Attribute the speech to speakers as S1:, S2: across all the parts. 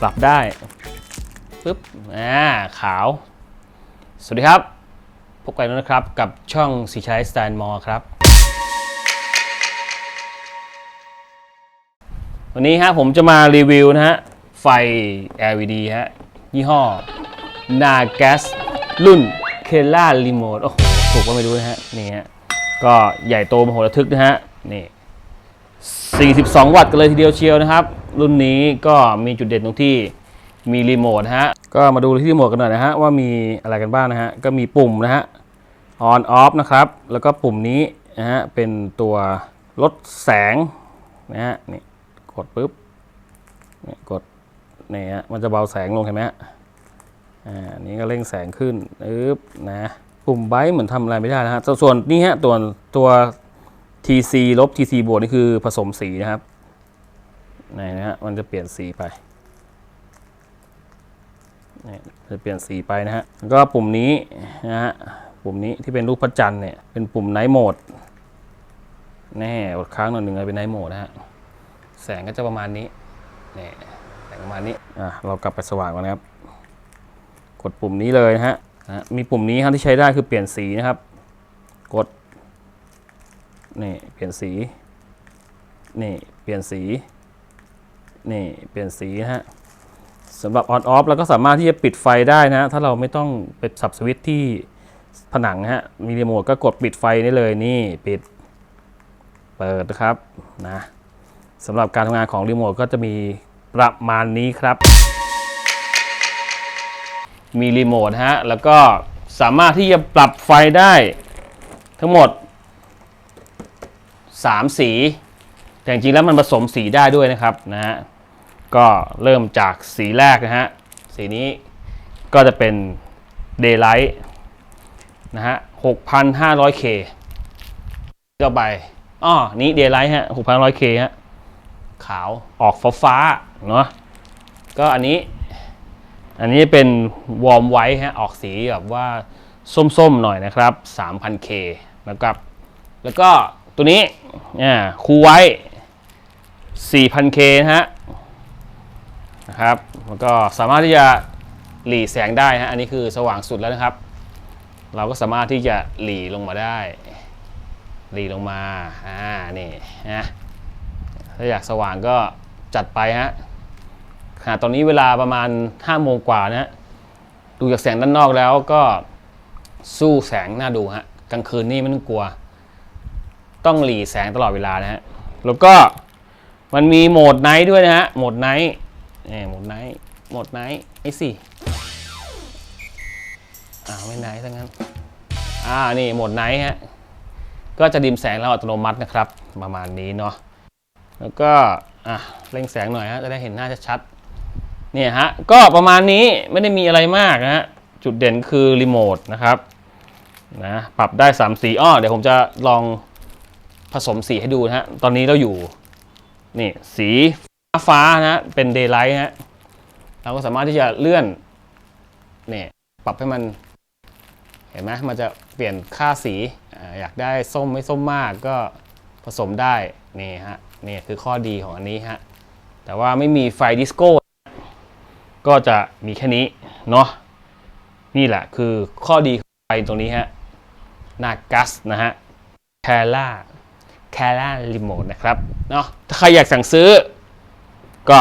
S1: ปรับได้ปึ๊บอ่าขาว สวัสดีครับ พบกันแล้วนะครับกับช่องสีชัยสแตนมอครับ วันนี้ฮะผมจะมารีวิวนะฮะ ไฟ LED ฮะ ยี่ห้อ Nagas รุ่น k e l a Remote โอ้โหถูกก็ไม่รู้นะฮะ นี่ฮะ ก็ใหญ่โตมโหฬารทึกนะฮะ นี่ 42 วัตต์กันเลยทีเดียวเชียวนะครับ รุ่นนี้ก็มีจุดเด่นตรงที่มีรีโมทนะฮะ ก็มาดูที่รีโมทกันหน่อยนะฮะ ว่ามีอะไรกันบ้างนะฮะ ก็มีปุ่มนะฮะ on off นะครับ แล้วก็ปุ่มนี้นะฮะ เป็นตัวลดแสงนะฮะ นี่กดปุ๊บนี่กดนี่ฮะ มันจะเบาแสงลงเห็นไหมฮะ อ่า นี่ก็เร่งแสงขึ้นปึ๊บนะ ปุ่มไบต์เหมือนทำอะไรไม่ได้นะฮะส่วนส่วนนี่ฮะ ตัวตัว TC ลบ TC บวกนี่คือผสมสีนะครับ ไหนนะฮะมันจะเปลี่ยนสีไปนี่จะเปลี่ยนสีไปนะฮะแล้วก็ปุ่มนี้นะฮะปุ่มนี้ที่เป็นรูปพระจันทร์เนี่ยเป็นปุ่มไนท์โหมดแน่กดค้างหน่อยหนึ่งเลยเป็นไนท์โหมดนะฮะแสงก็จะประมาณนี้นี่แสงประมาณนี้อะเรากลับไปสว่างก่อนนะครับ กดปุ่มนี้เลยนะฮะนะฮะมีปุ่มนี้ครับที่ใช้ได้คือเปลี่ยนสีนะครับ กดนี่เปลี่ยนสีนี่เปลี่ยนสี นี่เปลี่ยนสีนะฮะสำหรับ on off เราก็สามารถที่จะปิดไฟได้นะ ถ้าเราไม่ต้องไปสับสวิตที่ผนังฮะ มีรีโมทก็กดปิดไฟได้เลยนี่ปิด เปิดนะครับนะสำหรับการทำงานของรีโมทก็จะมีประมาณนี้ครับ มีรีโมทฮะ แล้วก็สามารถที่จะปรับไฟได้ทั้งหมด 3 สี แต่จริงๆแล้วมันผสมสีได้ด้วยนะครับนะฮะ ก็เริ่มจากสีแรกนะฮะ สีนี้ก็จะเป็น Daylight นะฮะ 6,500K ก็ไปอ้อนี้ Daylight ฮะ 6,500K ฮะ ขาวออกฟ้าฟ้าเนาะ ก็อันนี้ อันนี้เป็นวอร์มไว้ฮะ ออกสีแบบว่าส้มๆหน่อยนะครับ 3,000K นะครับ แล้วก็ตัวนี้อ่าคูไว้ 4,000K นะฮะ นะครับแล้วก็สามารถที่จะหลีแสงได้ฮะอันนี้คือสว่างสุดแล้วนะครับ เราก็สามารถที่จะหลีลงมาได้หลีลงมาอ่านี่นะถ้าอยากสว่างก็จัดไปฮะขณะตอนนี้เวลาประมาณ5โมงกว่านะฮะดูจากแสงด้านนอกแล้วก็สู้แสงน่าดูฮะกลางคืนนี่ไม่ต้องกลัว ต้องหลีแสงตลอดเวลานะฮะแล้วก็มันมีโหมดไนท์ด้วยนะฮะโหมดไนท์ นี่โหมดไนท์โหมดไนท์ไอ้สิอ้าวไม่ไนท์ทั้งนั้น อ่า นี่โหมดไนท์ฮะ ก็จะดิมแสงเราอัตโนมัตินะครับ ประมาณนี้เนาะ แล้วก็ อะเร่งแสงหน่อยฮะ จะได้เห็นหน้าชัดๆเนี่ยฮะ ก็ประมาณนี้ไม่ได้มีอะไรมากนะฮะ จุดเด่นคือรีโมทนะครับนะ ปรับได้3สีอ้อเดี๋ยวผมจะลองผสมสีให้ดูนะฮะ ตอนนี้เราอยู่ นี่สี ฟ้านะเป็นเดย์ไลท์ฮะเราก็สามารถที่จะเลื่อนเนี่ยปรับให้มัน เห็นไหมมันจะเปลี่ยนค่าสีอ่าอยากได้ส้มไม่ส้มมากก็ผสมได้นี่ฮะนี่คือข้อดีของอันนี้ฮะแต่ว่าไม่มีไฟดิสโก้ก็จะมีแค่นี้เนาะนี่แหละคือข้อดีของไฟตรงนี้ฮะนากัสนะฮะแคล่าแคล่ารีโมทนะครับเนาะถ้าใครอยากสั่งซื้อ ก็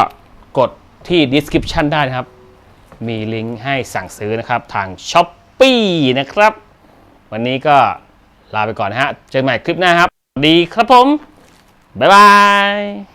S1: กดที่ description ได้นะครับ มีลิงก์ให้สั่งซื้อนะครับทาง s h อ p e e นะครับ วันนี้ก็ลาไปก่อนนะฮะ เจอกันใหม่คลิปหน้าครับ ดีครับผม บ๊ายบาย